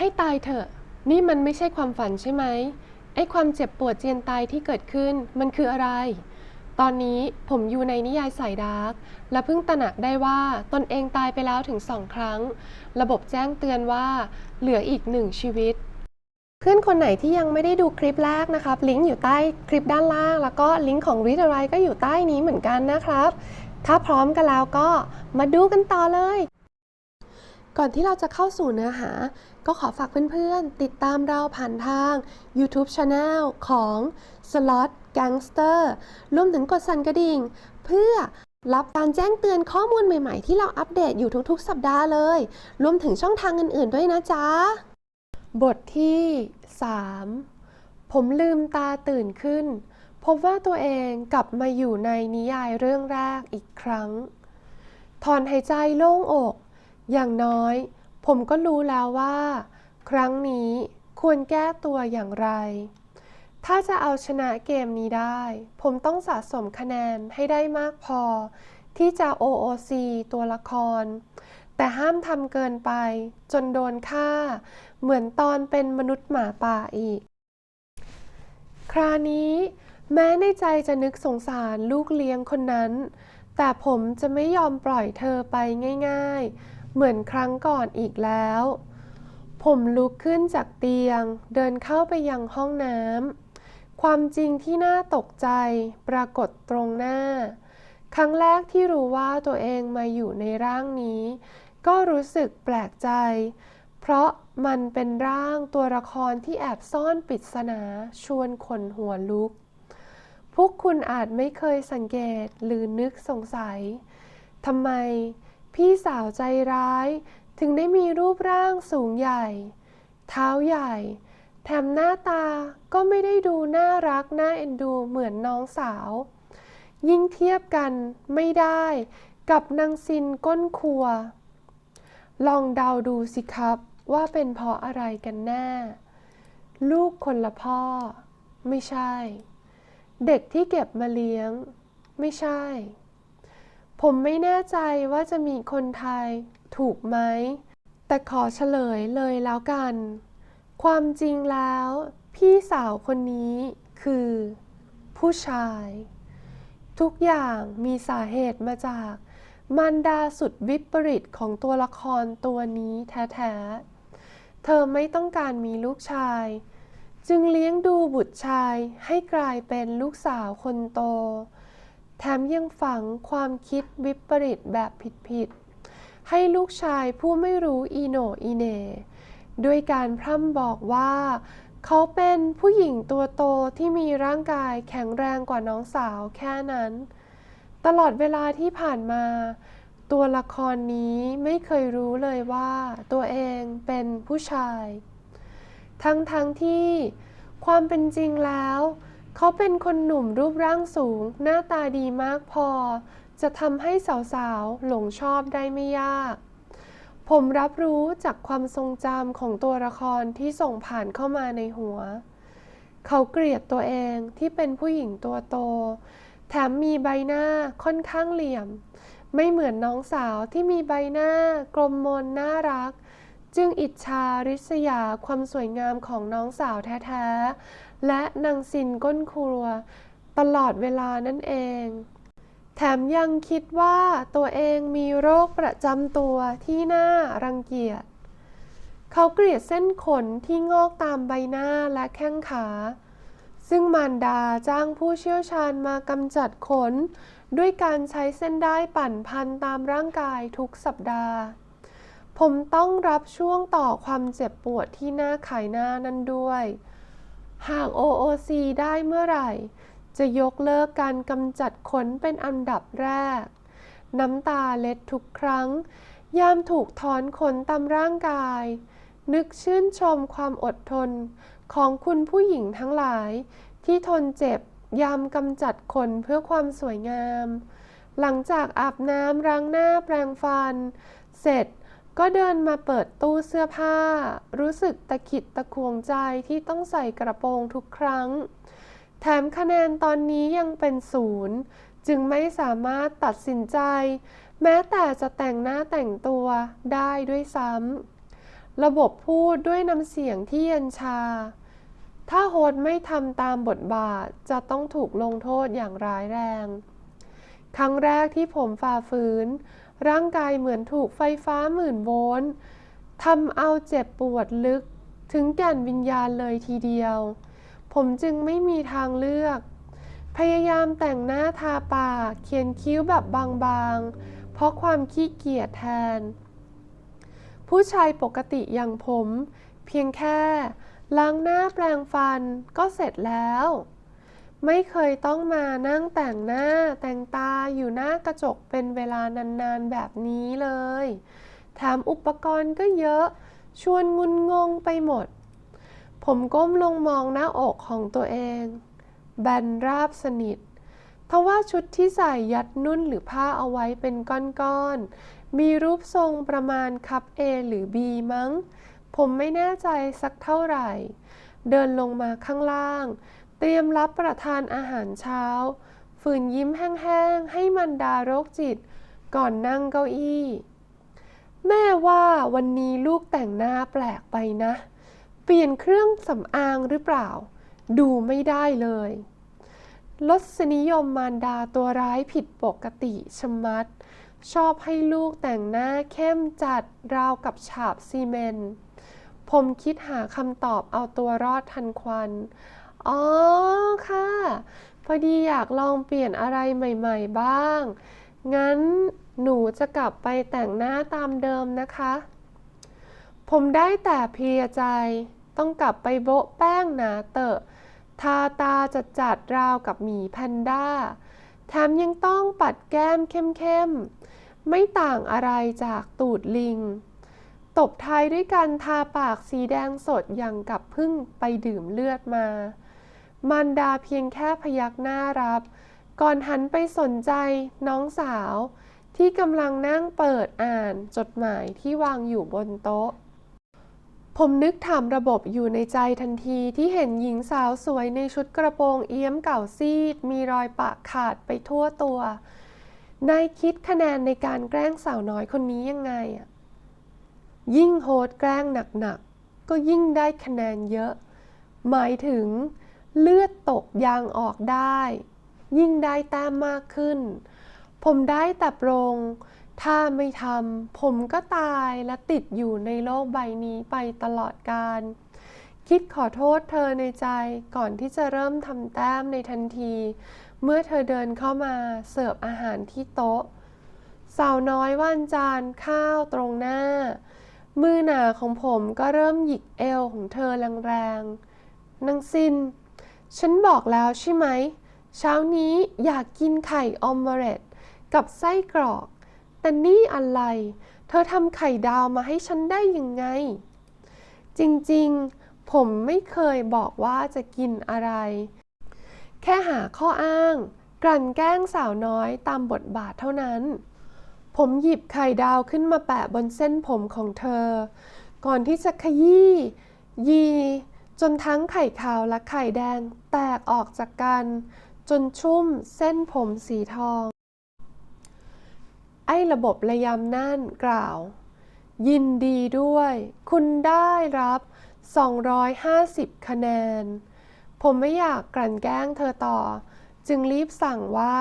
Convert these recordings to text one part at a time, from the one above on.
ให้ตายเถอะ นี่มันไม่ใช่ความฝันใช่ไหมไอ้ความเจ็บปวดเจียนตายที่เกิดขึ้นมันคืออะไร ตอนนี้ผมอยู่ในนิยายสายดาร์กและเพิ่งตระหนักได้ว่าตนเองตายไปแล้วถึงสองครั้ง ระบบแจ้งเตือนว่าเหลืออีกหนึ่งชีวิตเพื่อนคนไหนที่ยังไม่ได้ดูคลิปแรกนะครับ ลิงก์อยู่ใต้คลิปด้านล่าง แล้วก็ลิงก์ของ Read อะไรก็อยู่ใต้นี้เหมือนกันนะครับ ถ้าพร้อมกันแล้วก็มาดูกันต่อเลย ก่อนที่เราจะเข้าสู่เนื้อหา ก็ขอฝากเพื่อนๆ ติดตามเราผ่านทาง YouTube Channel ของ Slot Gangster รวมถึงกดสั่นกระดิ่ง เพื่อรับการแจ้งเตือนข้อมูลใหม่ๆ ที่เราอัปเดตอยู่ทุกๆ สัปดาห์เลย รวมถึงช่องทางอื่นๆ ด้วยนะจ๊ะ บทที่ 3 ผมลืมตาตื่นขึ้น พบว่าตัวเองกลับมาอยู่ในนิยายเรื่องแรกอีกครั้ง ถอนหายใจโล่งอก อย่างน้อย ผมก็รู้แล้วว่า ครั้งนี้ควรแก้ตัวอย่างไร ถ้าจะเอาชนะเกมนี้ได้ ผมต้องสะสมคะแนนให้ได้มากพอ ที่จะ OOC ตัวละคร แต่ห้ามทำเกินไป จนโดนฆ่า เหมือนตอนเป็นมนุษย์หมาป่าอีก คราวนี้ แม้ในใจจะนึกสงสารลูกเลี้ยงคนนั้นแต่ผมจะไม่ยอมปล่อยเธอไปง่าย ๆ เหมือนครั้งก่อนอีกแล้ว ผมลุกขึ้นจากเตียง เดินเข้าไปยังห้องน้ำ ความจริงที่น่าตกใจปรากฏตรงหน้า ครั้งแรกที่รู้ว่าตัวเองมาอยู่ในร่างนี้ ก็รู้สึกแปลกใจ เพราะมันเป็นร่างตัวละครที่แอบซ่อนปริศนาชวนขนหัวลุก พวกคุณอาจไม่เคยสังเกตหรือนึกสงสัยทำไม พี่สาวใจร้าย ถึงได้มีรูปร่างสูงใหญ่ เท้าใหญ่ แถมหน้าตาก็ไม่ได้ดูน่ารักน่าเอ็นดูเหมือนน้องสาว ยิ่งเทียบกันไม่ได้กับนางซินก้นครัว ลองเดาดูสิครับว่าเป็นเพราะอะไรกันแน่ ลูกคนละพ่อ ไม่ใช่ เด็กที่เก็บมาเลี้ยง ไม่ใช่ ผมไม่แน่ใจว่าจะมีคนไทยถูกไหม แต่ขอเฉลยเลยแล้วกัน ความจริงแล้ว พี่สาวคนนี้คือ ผู้ชาย ทุกอย่างมีสาเหตุมาจากมารดาสุดวิปริตของตัวละครตัวนี้แท้ๆ เธอไม่ต้องการมีลูกชาย จึงเลี้ยงดูบุตรชายให้กลายเป็นลูกสาวคนโต แถมยังฝังความคิดวิปริตแบบผิดๆ ให้ลูกชายผู้ไม่รู้อีโนอีเน่ด้วยการพร่ำบอกว่า เขาเป็นผู้หญิงตัวโตที่มีร่างกายแข็งแรงกว่าน้องสาวแค่นั้น ตลอดเวลาที่ผ่านมา ตัวละครนี้ไม่เคยรู้เลยว่า ตัวเองเป็นผู้ชาย ทั้งทั้งที่ความเป็นจริงแล้ว เขาเป็นคนหนุ่มรูปร่างสูง หน้าตาดีมากพอ จะทำให้สาวๆ หลงชอบได้ไม่ยาก ผมรับรู้จากความทรงจำของตัวละครที่ส่งผ่านเข้ามาในหัว เขาเกลียดตัวเองที่เป็นผู้หญิงตัวโต แถมมีใบหน้าค่อนข้างเหลี่ยม ไม่เหมือนน้องสาวที่มีใบหน้ากลมมนน่ารักจึงอิจฉาริษยาความสวยงามของน้องสาวแท้ ๆ และนางซินก้นครัว ตลอดเวลานั่นเอง แถมยังคิดว่าตัวเองมีโรคประจำตัวที่น่ารังเกียจ เขาเกลียดเส้นขนที่งอกตามใบหน้าและแข้งขา ซึ่งมารดาจ้างผู้เชี่ยวชาญมากำจัดขน ด้วยการใช้เส้นได้ปั่นพันตามร่างกายทุกสัปดาห์ผมต้องรับช่วงต่อความเจ็บปวดที่หน้าขายหน้านั้นด้วย หาก OOC ได้เมื่อไหร่ จะยกเลิกการกำจัดขนเป็นอันดับแรก น้ำตาเล็ดทุกครั้ง ยามถูกถอนขนตามร่างกาย นึกชื่นชมความอดทนของคุณผู้หญิงทั้งหลาย ที่ทนเจ็บยามกำจัดขนเพื่อความสวยงาม หลังจากอาบน้ำล้างหน้าแปรงฟัน เสร็จ ก็เดินมาเปิดตู้เสื้อผ้า รู้สึกตะขิดตะขวงใจที่ต้องใส่กระโปรงทุกครั้ง แถมคะแนนตอนนี้ยังเป็นศูนย์จึงไม่สามารถตัดสินใจ แม้แต่จะแต่งหน้าแต่งตัวได้ด้วยซ้ำระบบพูดด้วยน้ำเสียงที่เย็นชา ถ้าโฮสต์ไม่ทำตามบทบาทจะต้องถูกลงโทษอย่างร้ายแรง ครั้งแรกที่ผมฝ่าฝืน ร่างกายเหมือนถูกไฟฟ้าหมื่นโวลต์ทำเอาเจ็บปวดลึกถึงแก่นวิญญาณเลยทีเดียว ผมจึงไม่มีทางเลือก พยายามแต่งหน้าทาปากเขียนคิ้วแบบบางๆ เพราะความขี้เกียจแทน ผู้ชายปกติอย่างผม เพียงแค่ล้างหน้าแปรงฟันก็เสร็จแล้ว ไม่เคยต้องมานั่งแต่งหน้าแต่งตาอยู่หน้ากระจกเป็นเวลานานๆแบบนี้เลย แถมอุปกรณ์ก็เยอะ ชวนงุนงงไปหมด ผมก้มลงมองหน้าอกของตัวเอง แบนราบสนิททว่าชุดที่ใส่ยัดนุ่นหรือผ้าเอาไว้เป็นก้อนๆ มีรูปทรงประมาณคัพ A หรือ B มั้ง ผมไม่แน่ใจสักเท่าไหร่ เดินลงมาข้างล่าง เตรียมรับประทานอาหารเช้า ฝืนยิ้มแห้งๆ ให้มันดาโรคจิต ก่อนนั่งเก้าอี้ แม่ว่าวันนี้ลูกแต่งหน้าแปลกไปนะ เปลี่ยนเครื่องสำอางหรือเปล่า ดูไม่ได้เลยลสนิยมมารดาตัวร้ายผิดปกติชมัด ชอบให้ลูกแต่งหน้าเข้มจัดราวกับฉาบซีเมนต์ผมคิดหาคำตอบเอาตัวรอดทันควัน อ๋อค่ะ พอดีอยากลองเปลี่ยนอะไรใหม่ ๆ บ้าง งั้นหนูจะกลับไปแต่งหน้าตามเดิมนะคะ ผมได้แต่เพียใจ ต้องกลับไปโบ๊ะแป้งหนาเตอะทาตาจัดจัดราวกับหมีแพนด้า แถมยังต้องปัดแก้มเข้มๆ ไม่ต่างอะไรจากตูดลิง ตบท้ายด้วยการทาปากสีแดงสดอย่างกับพึ่งไปดื่มเลือดมา มันดาเพียงแค่พยักหน้ารับ ก่อนหันไปสนใจน้องสาว ที่กำลังนั่งเปิดอ่านจดหมายที่วางอยู่บนโต๊ะ ผมนึกถามระบบอยู่ในใจทันทีที่เห็นหญิงสาวสวยในชุดกระโปรงเอี้ยมเก่าซีด มีรอยปะขาดไปทั่วตัวนายคิดคะแนนในการแกล้งสาวน้อยคนนี้ยังไงอะยิ่งโหดแกล้งหนักๆก็ยิ่งได้คะแนนเยอะ หมายถึง เลือดตกยางออกได้ ยิ่งได้แต้มมากขึ้น ผมได้แต่ปรง ถ้าไม่ทำผมก็ตายและติดอยู่ในโลกใบนี้ไปตลอดกาลคิดขอโทษเธอในใจก่อนที่จะเริ่มทำแต้มในทันที เมื่อเธอเดินเข้ามาเสิร์ฟอาหารที่โต๊ะ สาวน้อยว่านจานข้าวตรงหน้า มือหนาของผมก็เริ่มหยิกเอวของเธอแรงๆนางซิน ฉันบอกแล้วใช่ไหม เช้านี้อยากกินไข่ออมเล็ตกับไส้กรอก แต่นี่อะไร เธอทำไข่ดาวมาให้ฉันได้ยังไง จริงๆ ผมไม่เคยบอกว่าจะกินอะไร แค่หาข้ออ้าง กลั่นแกล้งสาวน้อยตามบทบาทเท่านั้น ผมหยิบไข่ดาวขึ้นมาแปะบนเส้นผมของเธอ ก่อนที่จะขยี้ยี จนทั้งไข่ขาวและไข่แดงแตกออกจากกัน จนชุ่มเส้นผมสีทอง ไอ้ระบบระยำนั่นกล่าว ยินดีด้วย คุณได้รับ 250 คะแนน ผมไม่อยากกลั่นแกล้งเธอต่อ จึงรีบสั่งว่า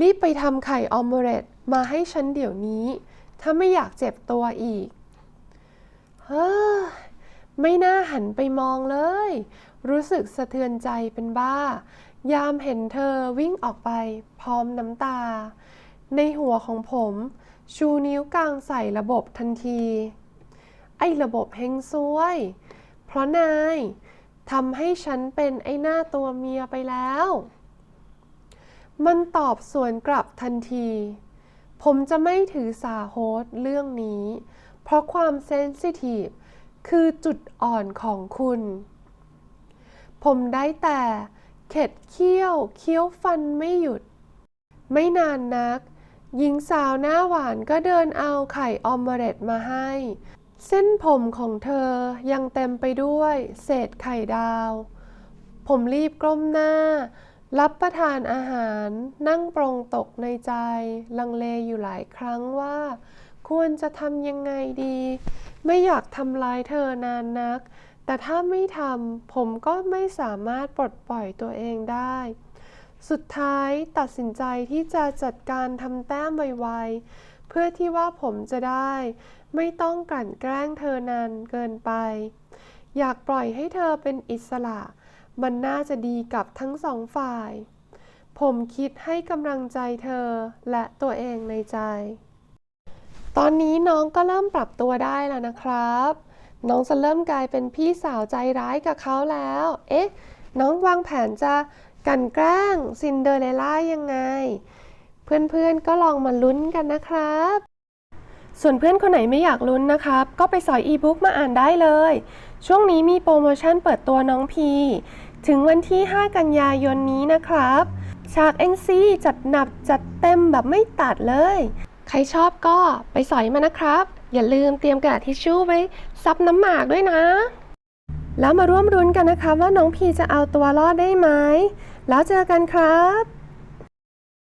รีบไปทำไข่ออมเล็ตมาให้ฉันเดี๋ยวนี้ ถ้าไม่อยากเจ็บตัวอีก เฮ้อ ไม่น่าหันไปมองเลย รู้สึกสะเทือนใจเป็นบ้า ยามเห็นเธอวิ่งออกไปพร้อมน้ำตา ในหัวของผม ชูนิ้วกลางใส่ระบบทันที ไอ้ระบบเฮงซวย เพราะนายทำให้ฉันเป็นไอ้หน้าตัวเมียไปแล้ว มันตอบสวนกลับทันที ผมจะไม่ถือสาโฮสเรื่องนี้ เพราะความเซนซิทีฟ คือจุดอ่อนของคุณ ผมได้แต่เข็ดเคี้ยวเคี้ยวฟันไม่หยุด ไม่นานนัก หญิงสาวหน้าหวานก็เดินเอาไข่ออมเล็ตมาให้ เส้นผมของเธอยังเต็มไปด้วยเศษไข่ดาว ผมรีบก้มหน้า รับประทานอาหารนั่งปรงตกในใจ ลังเลอยู่หลายครั้งว่า ควรจะทำยังไงดี ไม่อยากทำร้ายเธอนานนัก แต่ถ้าไม่ทำผมก็ไม่สามารถปลดปล่อยตัวเองได้ สุดท้ายตัดสินใจที่จะจัดการทำแต้มไวๆ เพื่อที่ว่าผมจะได้ ไม่ต้องกลั่นแกล้งเธอนานเกินไป อยากปล่อยให้เธอเป็นอิสระ มันน่าจะดีกับทั้งสองฝ่าย ผมคิดให้กำลังใจเธอและตัวเองในใจ ตอนนี้น้องก็เริ่มปรับตัวได้แล้วนะครับ น้องจะเริ่มกลายเป็นพี่สาวใจร้ายกับเขาแล้ว เอ๊ะ น้องวางแผนจะกันแกล้งซินเดอเรลล่ายังไง เพื่อนๆก็ลองมาลุ้นกันนะครับ ส่วนเพื่อนคนไหนไม่อยากลุ้นนะครับ ก็ไปสอยอีบุ๊กมาอ่านได้เลย ช่วงนี้มีโปรโมชั่นเปิดตัวน้องพี ถึงวันที่ 5 กันยายนนี้นะครับ ฉาก NC จัดหนักจัดเต็มแบบไม่ตัดเลย ใครชอบก็ไปสอยมานะครับ อย่าลืมเตรียมกระดาษทิชชู่ไว้ซับน้ำหมากด้วยนะ แล้วมาร่วมรุ้นกันนะคะว่าน้องพีจะเอาตัวรอดได้ไหม แล้วเจอกันครับ